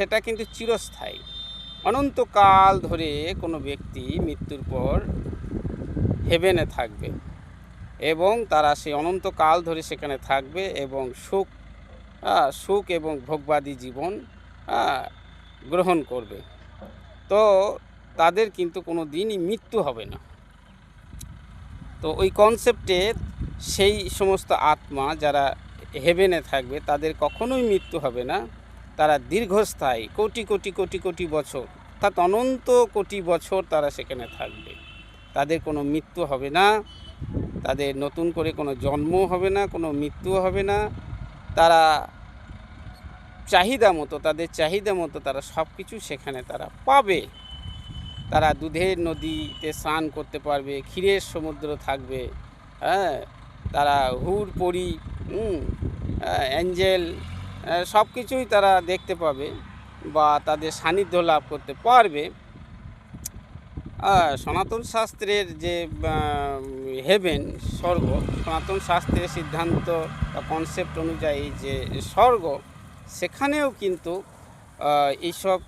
সেটা কিন্তু চিরস্থায়ী। অনন্তকাল ধরে কোনো ব্যক্তি মৃত্যুর পর হেভেনে থাকবে এবং তারা সেই অনন্তকাল ধরে সেখানে থাকবে এবং সুখ সুখ এবং ভোগবাদী জীবন গ্রহণ করবে। তো তাদের কিন্তু কোনো দিনই মৃত্যু হবে না। তো ওই কনসেপ্টে সেই সমস্ত আত্মা যারা হেভেনে থাকবে তাদের কখনোই মৃত্যু হবে না। তারা দীর্ঘস্থায়ী, কোটি কোটি কোটি কোটি বছর। অর্থাৎ অনন্ত কোটি বছর তারা সেখানে থাকবে। তাদের কোনো মৃত্যু হবে না, তাদের নতুন করে কোনো জন্ম হবে না, কোনো মৃত্যু হবে না। তারা চাহিদা মতো, তাদের চাহিদা মতো তারা সব কিছু সেখানে তারা পাবে। তারা দুধের নদীতে স্নান করতে পারবে, ক্ষীরের সমুদ্র থাকবে হ্যাঁ? তারা হুর পরি অ্যাঞ্জেল সব কিছুই তারা দেখতে পাবে বা তাদের সান্নিধ্য লাভ করতে পারবে। সনাতন শাস্ত্রের যে হেভেন স্বর্গ, সনাতন শাস্ত্রের সিদ্ধান্ত বা কনসেপ্ট অনুযায়ী যে স্বর্গ, সেখানেও কিন্তু এইসব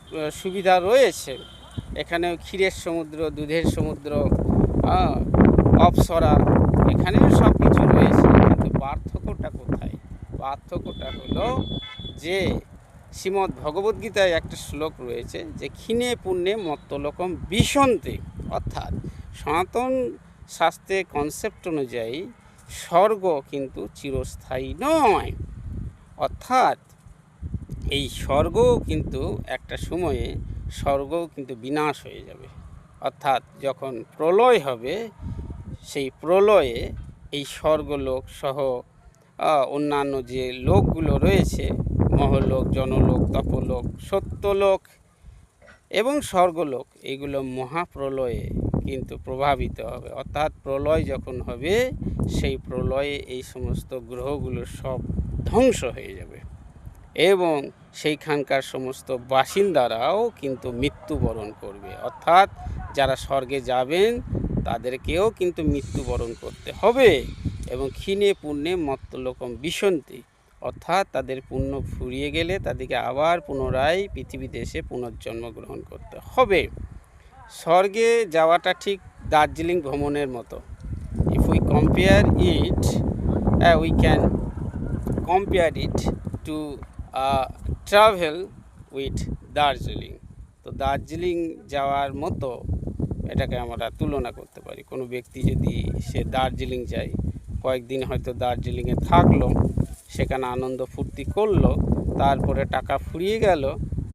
সুবিধা রয়েছে। এখানেও ক্ষীরের সমুদ্র, দুধের সমুদ্র অপসরা, এখানেও সব কিছু রয়েছে। কিন্তু পার্থক্যটা কোথায়? পার্থক্যটা হলো যে শ্রীমদ্ ভগবদ্গীতায় একটা শ্লোক রয়েছে যে, ক্ষীণে পুণ্যে মত্তলোকম বিসন্তে অর্থাৎ সনাতন শাস্ত্রের কনসেপ্ট অনুযায়ী স্বর্গ কিন্তু চিরস্থায়ী নয়। অর্থাৎ এই স্বর্গও কিন্তু একটা সময়ে স্বর্গও কিন্তু বিনাশ হয়ে যাবে। অর্থাৎ যখন প্রলয় হবে, সেই প্রলয়ে এই স্বর্গলোক সহ অন্যান্য যে লোকগুলো রয়েছে মহলোক জনলোক, তপলোক, সত্যলোক এবং স্বর্গলোক এইগুলো মহাপ্রলয়ে কিন্তু প্রভাবিত হবে। অর্থাৎ প্রলয় যখন হবে, সেই প্রলয়ে এই সমস্ত গ্রহগুলো সব ধ্বংস হয়ে যাবে। এবং সেইখানকার সমস্ত বাসিন্দারাও কিন্তু মৃত্যুবরণ করবে। অর্থাৎ যারা স্বর্গে যাবেন, তাদেরকেও কিন্তু মৃত্যুবরণ করতে হবে এবং ক্ষীণে পুণ্যে মত্তলোকম বিসন্তি অর্থাৎ তাদের পুণ্য ফুরিয়ে গেলে তাদেরকে আবার পুনরায় পৃথিবীতে এসে পুনর্জন্ম গ্রহণ করতে হবে। স্বর্গে যাওয়াটা ঠিক দার্জিলিং ভ্রমণের মতো। If we compare it we can compare it to travel with Darjeeling তো দার্জিলিং যাওয়ার মতো এটাকে আমরা তুলনা করতে পারি। কোনো ব্যক্তি যদি সে দার্জিলিং যায় কয়েকদিন হয়তো দার্জিলিংয়ে থাকল সেখানে আনন্দ ফুর্তি করল তারপরে টাকা ফুরিয়ে গেল